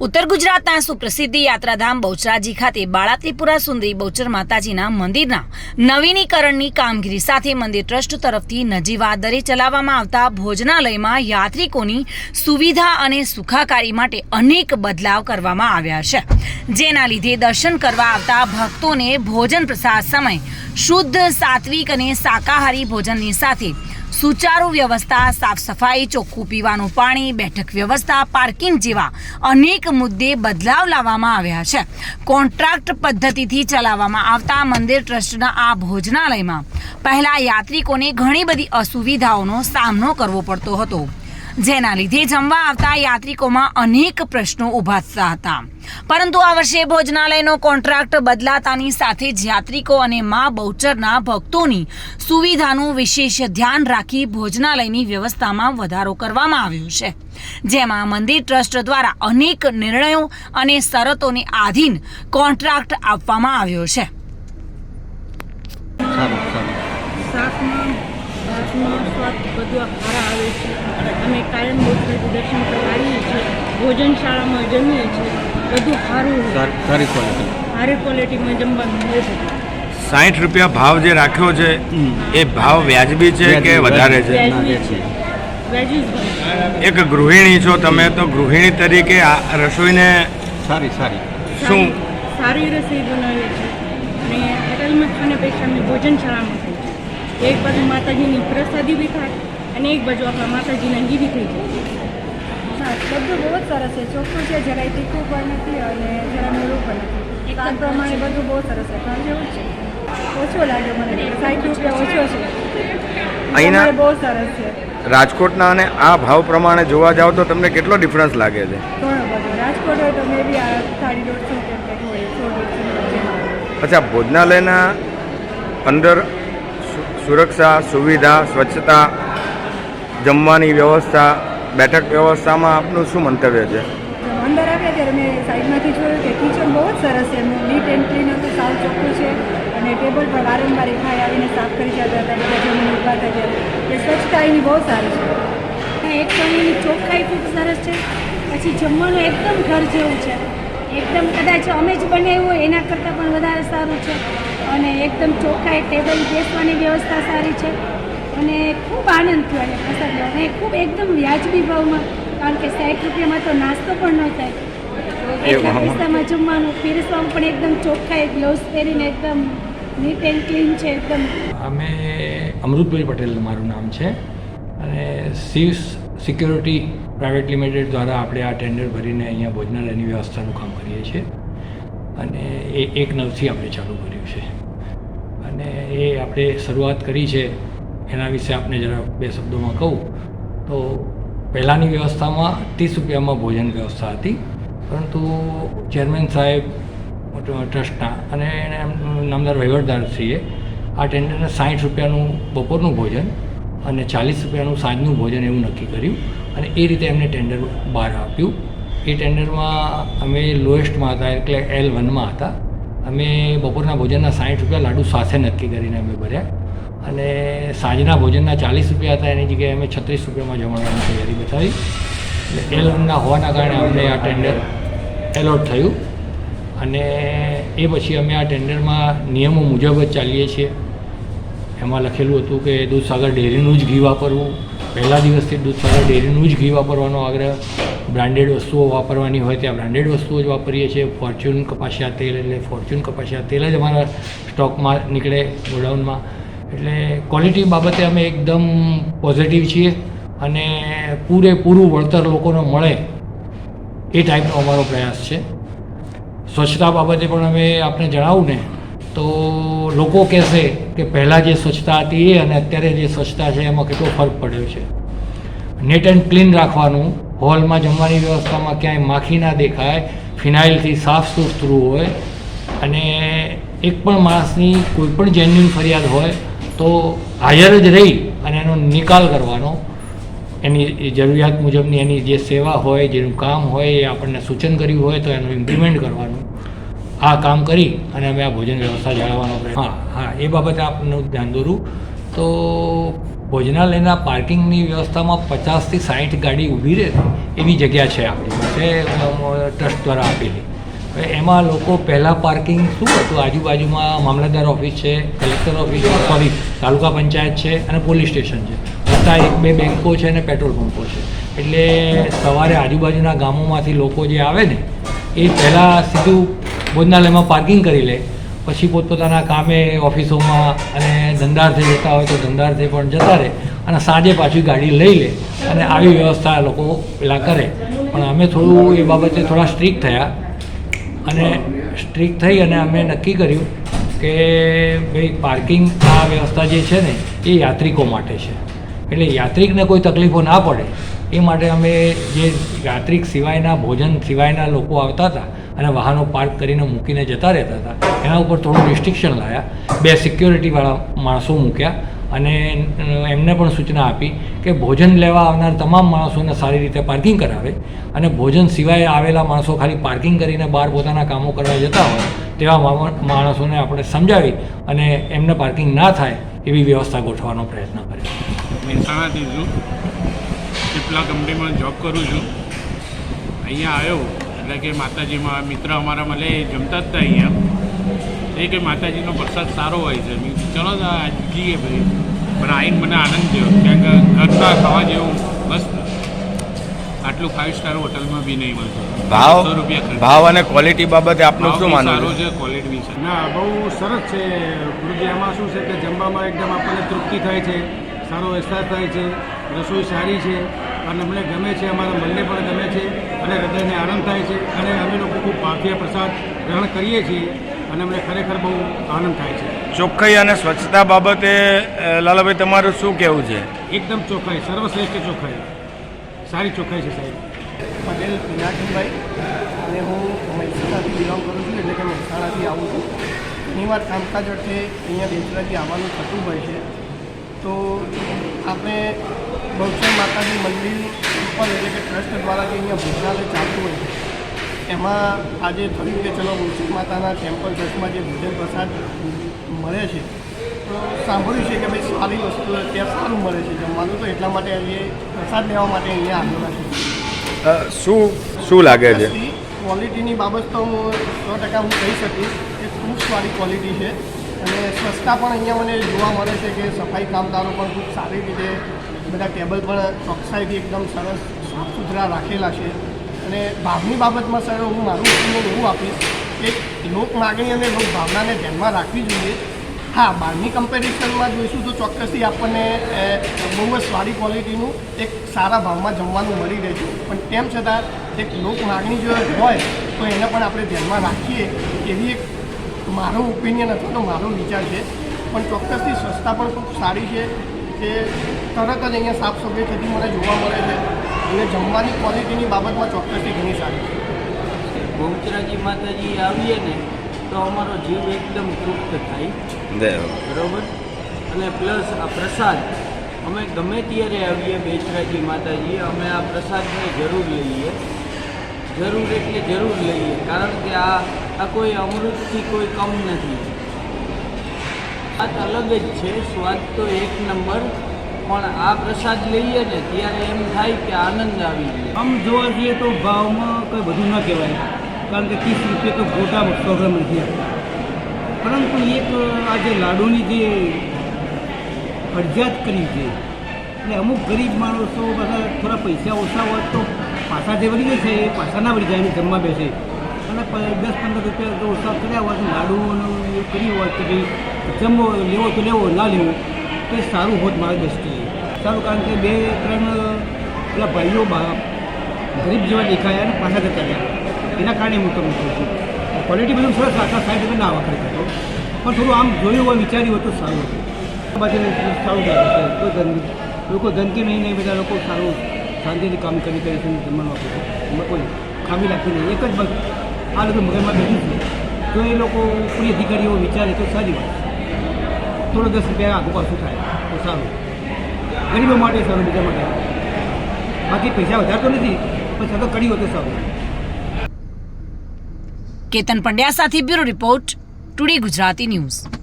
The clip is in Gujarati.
ઉત્તર ગુજરાતના સુપ્રસિદ્ધ યાત્રાધામ બહુચરાજી ખાતે બાળાત્રિપુરા સુંદરી બહુચર માતાજીના મંદિરના નવીનીકરણની કામગીરી સાથે મંદિર ટ્રસ્ટ તરફથી નજીવા દરે ચલાવવામાં આવતા ભોજનાલયમાં યાત્રિકોની સુવિધા અને સુખાકારી માટે અનેક બદલાવ કરવામાં આવ્યા છે. જેના લીધે દર્શન કરવા આવતા ભક્તોને ભોજન પ્રસાદ સમય, શુદ્ધ સાત્વિક અને શાકાહારી ભોજનની સાથે સુચારુ વ્યવસ્થા, સાફ સફાઈ, ચોખ્ખું પીવાનું પાણી, બેઠક વ્યવસ્થા, પાર્કિંગ જેવા અનેક મુદ્દે બદલાવ લાવવામાં આવ્યા છે. કોન્ટ્રાક્ટ પદ્ધતિથી ચલાવવામાં આવતા મંદિર ટ્રસ્ટના આ ભોજનાલયમાં પહેલા યાત્રિકોને ઘણી બધી અસુવિધાઓનો સામનો કરવો પડતો હતો. જેના લીધે જમવા આવતા યાત્રિકોમાં અનેક પ્રશ્નો ઊભા થતા હતા. પરંતુ આ વર્ષે ભોજનાલયનો કોન્ટ્રાક્ટ બદલાતાની સાથે જ યાત્રિકો અને મા બહુચરના ભક્તોની સુવિધાનું વિશેષ ધ્યાન રાખી ભોજનાલયની વ્યવસ્થામાં વધારો કરવામાં આવ્યો છે. જેમાં મંદિર ટ્રસ્ટ દ્વારા અનેક નિર્ણયો અને શરતોને આધીન કોન્ટ્રાક્ટ આપવામાં આવ્યો છે. સ્વાદ બધું આવે છે. અમે કાયમ બહુચરાજી દર્શન કરવા આવીએ છીએ ભોજનશાળામાં જમીએ છીએ. બધું સારું સારી સારી ક્વોલિટી સારી ક્વોલિટીમાં જમવાનું મળે છે. સાઠ રૂપિયા ભાવ જે રાખ્યો છે એ ભાવ વ્યાજબી છે કે વધારે છે? એક ગૃહિણી છો તમે તો ગૃહિણી તરીકે આ રસોઈને સારી સારી. શું? સારી- સારી રસોઈ બનાવીએ છીએ. અને હોટલમાં ખાને પૈસા અમે ભોજનશાળામાં ખાઈએ છીએ. એક બાજુ માતાજીની પ્રસાદી બી થાય અને એક બાજુ આપણા માતાજીના બી થઈ જાય બધું બહુ જ સરસ છે. ચોખ્ખું છે જરાય તીખું પણ નથી અને જરા મોડું પણ નથી. આ પ્રમાણે બધું બહુ સરસ છે. ઘર જેવું છે. ઓછો લાગ્યો મને. સાઠ રૂપિયા ઓછો છે. અહીંના- બહુ સરસ છે. રાજકોટના અને આ ભાવ પ્રમાણે જોવા જાવ તો તમને કેટલો ડિફરન્સ લાગે છે? રાજકોટ હોય તો મે બી આ સાડી દોઢસો કે હોય અચ્છા ભોજનાલયના અંદર સુરક્ષા સુવિધા સ્વચ્છતા જમવાની વ્યવસ્થા બેઠક વ્યવસ્થામાં આપનું શું મંતવ્ય છે? અંદર આવ્યા ત્યારે મેં સાઈડમાંથી જોયું કે કિચન બહુ જ સરસ છે એમનું નીટ એન્ડ ક્લીન હતું સાવ ચોખ્ખું છે અને ટેબલ પર વારંવાર ખાઈ આવીને સાફ કરી જતા હતા બધા જમીન ઊભા ત્યારે. એ સ્વચ્છતા એની બહુ સારી છે. એક તો એની ચોખ્ખાઈ ખૂબ સરસ છે પછી જમવાનું એકદમ ઘર જેવું છે. એકદમ કદાચ અમે જ બનાવ્યું હોય એના કરતાં પણ વધારે સારું છે. અને એકદમ ચોખ્ખાઈ ટેબલ બેસવાની વ્યવસ્થા સારી છે. અને ખૂબ આનંદ થયો અને પ્રસાદ. અને ખૂબ એકદમ વ્યાજબી ભાવમાં કારણ કે સાઠ રૂપિયામાં તો નાસ્તો પણ ન થાય. એટલા વાહ. જમવાનું પીરસવાનું પણ એકદમ ચોખ્ખાઈ ગ્લોવ્સ પહેરીને એકદમ નીટ એન્ડ ક્લીન છે એકદમ. અમે અમૃતભાઈ પટેલ મારું નામ છે. અને શિવ સિક્યોરિટી પ્રાઇવેટ લિમિટેડ દ્વારા આપણે આ ટેન્ડર ભરીને અહીંયા ભોજનાલયની વ્યવસ્થાનું કામ કરીએ છીએ. અને એ એક નવથી આપણે ચાલુ કર્યું છે. અને એ આપણે શરૂઆત કરી છે એના વિશે આપને જરા બે શબ્દોમાં કહું. તો પહેલાંની વ્યવસ્થામાં ત્રીસ રૂપિયામાં ભોજન વ્યવસ્થા હતી. પરંતુ ચેરમેન સાહેબ ટ્રસ્ટના અને એના નામદાર વહીવટદારશ્રીએ આ ટેન્ડરને સાઠ રૂપિયાનું બપોરનું ભોજન અને ચાલીસ રૂપિયાનું સાંજનું ભોજન એવું નક્કી કર્યું અને એ રીતે એમને ટેન્ડર બહાર આપ્યું. એ ટેન્ડરમાં અમે લોએસ્ટમાં હતા, એટલે એલ વનમાં હતા. અમે બપોરના ભોજનના સાઠ રૂપિયા લાડુ સાથે નક્કી કરીને અમે ભર્યા. અને સાંજના ભોજનના ચાલીસ રૂપિયા હતા, એની જગ્યાએ અમે છત્રીસ રૂપિયામાં જમણવાની તૈયારી બતાવી. એટલે એલના હોવાના કારણે અમને આ ટેન્ડર એલોટ થયું. અને એ પછી અમે આ ટેન્ડરમાં નિયમો મુજબ જ ચાલીએ છીએ. એમાં લખેલું હતું કે દૂધસાગર ડેરીનું જ ઘી વાપરવું. પહેલા દિવસથી દૂધસાગર ડેરીનું જ ઘી વાપરવાનો આગ્રહ. બ્રાન્ડેડ વસ્તુઓ વાપરવાની હોય ત્યાં બ્રાન્ડેડ વસ્તુઓ જ વાપરીએ છીએ. ફોર્ચ્યુન કપાસિયા તેલ એટલે ફોર્ચ્યુન કપાસિયા તેલ જ અમારા સ્ટોકમાં નીકળે ગોડાઉનમાં. એટલે ક્વોલિટી બાબતે અમે એકદમ પોઝિટિવ છીએ અને પૂરેપૂરું વળતર લોકોને મળે એ ટાઈપનો અમારો પ્રયાસ છે. સ્વચ્છતા બાબતે પણ અમે આપને જણાવું ને, તો લોકો કહેશે કે પહેલાં જે સ્વચ્છતા હતી એ અને અત્યારે જે સ્વચ્છતા છે એમાં કેટલો ફરક પડ્યો છે. નેટ એન્ડ ક્લીન રાખવાનું, હોલમાં જમવાની વ્યવસ્થામાં ક્યાંય માખી ના દેખાય, ફિનાઇલથી સાફ સુથરું હોય અને એક પણ માણસની કોઈ પણ જેન્યુન ફરિયાદ હોય તો હાજર જ રહી અને એનો નિકાલ કરવાનો. એની જરૂરિયાત મુજબની એની જે સેવા હોય, જેનું કામ હોય, એ આપણને સૂચન કર્યું હોય તો એનું ઇમ્પ્લિમેન્ટ કરવાનું. આ કામ કરી અને અમે આ ભોજન વ્યવસ્થા જાળવવાનો હા હા, એ બાબતે આપનું ધ્યાન દોરું તો ભોજનાલયના પાર્કિંગની વ્યવસ્થામાં પચાસથી સાઠ ગાડી ઊભી રહે એવી જગ્યા છે આપણી પાસે. ટ્રસ્ટ દ્વારા આપેલી. એમાં લોકો પહેલાં પાર્કિંગ શું હતું? આજુબાજુમાં મામલતદાર ઓફિસ છે કલેક્ટર ઓફિસ છે સોરી તાલુકા પંચાયત છે અને પોલીસ સ્ટેશન છે. છતાં એક બે બેન્કો છે અને પેટ્રોલ પંપો છે. એટલે સવારે આજુબાજુના ગામોમાંથી લોકો જે આવે ને, એ પહેલાં સીધું ભોજનાલયમાં પાર્કિંગ કરી લે. પછી પોતપોતાના કામે ઓફિસોમાં અને ધંધાર્થે જતા હોય તો ધંધાર્થે પણ જતા રહે અને સાંજે પાછી ગાડી લઈ લે અને આવી વ્યવસ્થા લોકો પેલા કરે. પણ અમે થોડું એ બાબતે થોડા સ્ટ્રિક્ટ થયા. અને સ્ટ્રીક થઈ અને અમે નક્કી કર્યું કે ભાઈ પાર્કિંગ આ વ્યવસ્થા જે છે ને, એ યાત્રિકો માટે છે. એટલે યાત્રિકને કોઈ તકલીફો ના પડે. એ માટે અમે જે યાત્રિક સિવાયના, ભોજન સિવાયના લોકો આવતા હતા અને વાહનો પાર્ક કરીને મૂકીને જતા રહેતા હતા, એના ઉપર થોડું રિસ્ટ્રિક્શન લાવ્યા બે સિક્યોરિટીવાળા માણસો મૂક્યા અને એમને પણ સૂચના આપી કે ભોજન લેવા આવનાર તમામ માણસોને સારી રીતે પાર્કિંગ કરાવે અને ભોજન સિવાય આવેલા માણસો ખાલી પાર્કિંગ કરીને બહાર પોતાના કામો કરવા જતા હોય તેવા માણસોને આપણે સમજાવી અને એમને પાર્કિંગ ના થાય એવી વ્યવસ્થા ગોઠવવાનો પ્રયત્ન કર્યો મહેસાણાથી છું. ચીપલા કંપનીમાં જોબ કરું છું. અહીંયા આવ્યો. એટલે કે માતાજીમાં મિત્ર અમારા મળે જમતા જ હતા અહીંયા. એ કે માતાજીનો પ્રસાદ સારો હોય છે. ચલો આજ જઈએ ભાઈ. પણ આવીને મને આનંદ થયો કારણ કે ઘરના ખાવા જેવું મસ્ત. આટલું ફાઇવ સ્ટાર હોટલમાં બી નહીં મળતું. ભાવ? રૂપિયા ભાવ અને ક્વોલિટી બાબતે આપનું શું માનવું સારો છે? છે ક્વોલિટી બી છે ના બહુ સરસ છે. ગુરુજીમાં શું છે કે જમવામાં એકદમ આપણને તૃપ્તિ થાય છે સારો અહેસાસ થાય છે રસોઈ સારી છે અને અમને ગમે છે અમારા મનને પણ ગમે છે અને હૃદયને આનંદ થાય છે અને અમે લોકો ખૂબ ભાગ્ય પ્રસાદ ગ્રહણ કરીએ છીએ અને અમને ખરેખર બહુ આનંદ થાય છે. ચોખ્ખાઈ અને સ્વચ્છતા બાબતે લાલાભાઈ તમારું શું કહેવું છે? એકદમ ચોખ્ખાઈ સર્વશ્રેષ્ઠ ચોખ્ખાઈ. સારી ચોખ્ખાઈ છે સાહેબ. પટેલ પિનાકીભાઈ. અને હું મહેસાણાથી બિલોંગ કરું છું એટલે કે મહેસાણાથી આવું છું. ઘણીવાર કામકાજ અર્થે અહીંયા બેચરાથી આવવાનું થતું હોય છે. તો આપણે બહુચર માતાજી મંદિર ઉપર એટલે કે ટ્રસ્ટ દ્વારા જે અહીંયા ભોજનાલય ચાલતું હોય છે એમાં આજે થયું કે ચલો બહુચર માતાના ટેમ્પલ ટ્રસ્ટમાં જે ભોજન પ્રસાદ મળે છે તો સાંભળ્યું છે કે ભાઈ સારી વસ્તુ ત્યાં સારું મળે છે જમવાનું તો એટલા માટે અહીંયા પ્રસાદ લેવા માટે અહીંયા આવેલા છે. શું શું લાગે છે? ક્વોલિટીની બાબત તો હું સો ટકા હું કહી શકીશ કે ખૂબ સારી ક્વોલિટી છે. અને સ્વચ્છતા પણ અહીંયા મને જોવા મળે છે કે સફાઈ કામદારો પણ ખૂબ સારી રીતે બધા ટેબલ પણ ચોકસાઈથી એકદમ સરસ સાફ સુથરા રાખેલા છે. અને ભાવની બાબતમાં સર, હું મારું ઓપિનિયન એવું આપીશ કે લોક માગણી અને લોક ભાવનાને ધ્યાનમાં રાખવી જોઈએ. હા બહારની કમ્પેરિઝનમાં જોઈશું તો ચોક્કસથી આપણને બહુ જ સારી ક્વોલિટીનું એક સારા ભાવમાં જમવાનું મળી રહે છે પણ તેમ છતાં, એક લોક માગણી જો હોય, તો એને પણ આપણે ધ્યાનમાં રાખીએ. એવી એક મારો ઓપિનિયન અથવા તો મારો વિચાર છે. પણ ચોક્કસથી સ્વચ્છતા પણ ખૂબ સારી છે કે તરત જ અહીંયા સાફ સફાઈ થતી મને જોવા મળે છે. અને જમવાની ક્વોલિટીની બાબતમાં ચોક્કસથી ઘણી સારી છે. બહુચરાજી માતાજી આવીએ ને તો અમારો જીવ એકદમ તૃપ્ત થાય. બરોબર. અને પ્લસ આ પ્રસાદ અમે ગમે ત્યારે આવીએ બેચરાજી માતાજી અમે આ પ્રસાદને જરૂર લઈએ. જરૂર એટલે જરૂર લઈએ કારણ કે આ આ કોઈ અમૃતથી કોઈ કમ નથી. સ્વાદ અલગ જ છે સ્વાદ તો એક નંબર. પણ આ પ્રસાદ લઈએ ને ત્યારે એમ થાય કે આનંદ આવી જાય આમ જોવા જઈએ તો ભાવમાં કંઈ બધું ન કહેવાય, કારણ કે ત્રીસ રૂપિયા તો ખોટા પ્રોગ્રામ ગ્રામ નથી પરંતુ એક, આ જે લાડુની જે ફરજિયાત કરી છે, એટલે અમુક ગરીબ માણસો બધા થોડા પૈસા ઓછા હોય તો પાછા જે વળી છે, એ પાછા ના વળી જાય જમવા બેસે. અને દસ પંદર રૂપિયા તો ઓછા કર્યા હોય તો લાડુનું એવું કર્યું હોય કે ભાઈ જમવો, લેવો તો લેવો, ના લેવો. તો એ સારું હોત મારી દ્રષ્ટિએ. સારું, કારણ કે બે, ત્રણ, પેલા ભાઈઓ ગરીબ જેવા દેખાયા અને પાછા જતા રહ્યા. એના કારણે હું તમને કહું છું. ક્વોલિટી બધું સરસ આખા સાઈડ તમે ના વખત હતો પણ થોડું આમ જોયું હોય, વિચાર્યું હોય તો સારું હતું. બાજુ સારું લાગે કોઈ લોકો ગંદકી નહીં નહીં, બધા લોકો સારું, શાંતિથી કામ કરી કરી છે જમવાનું આપે એમાં કોઈ ખામી રાખી નહીં. એક જ બસ આ લોકો મગજમાં બેઠું છે. તો એ લોકો કોઈ અધિકારીઓ વિચારે તો સારી વાત થોડો દસ રૂપિયા આગુ પાછું થાય? તો સારું. ગરીબો માટે સારું, બીજા માટે. બાકી પૈસા વધારતો નથી, પણ છતાં કર્યું હોય તો સારું. કેતન પંડ્યા સાથે bureau report, today Gujarati news.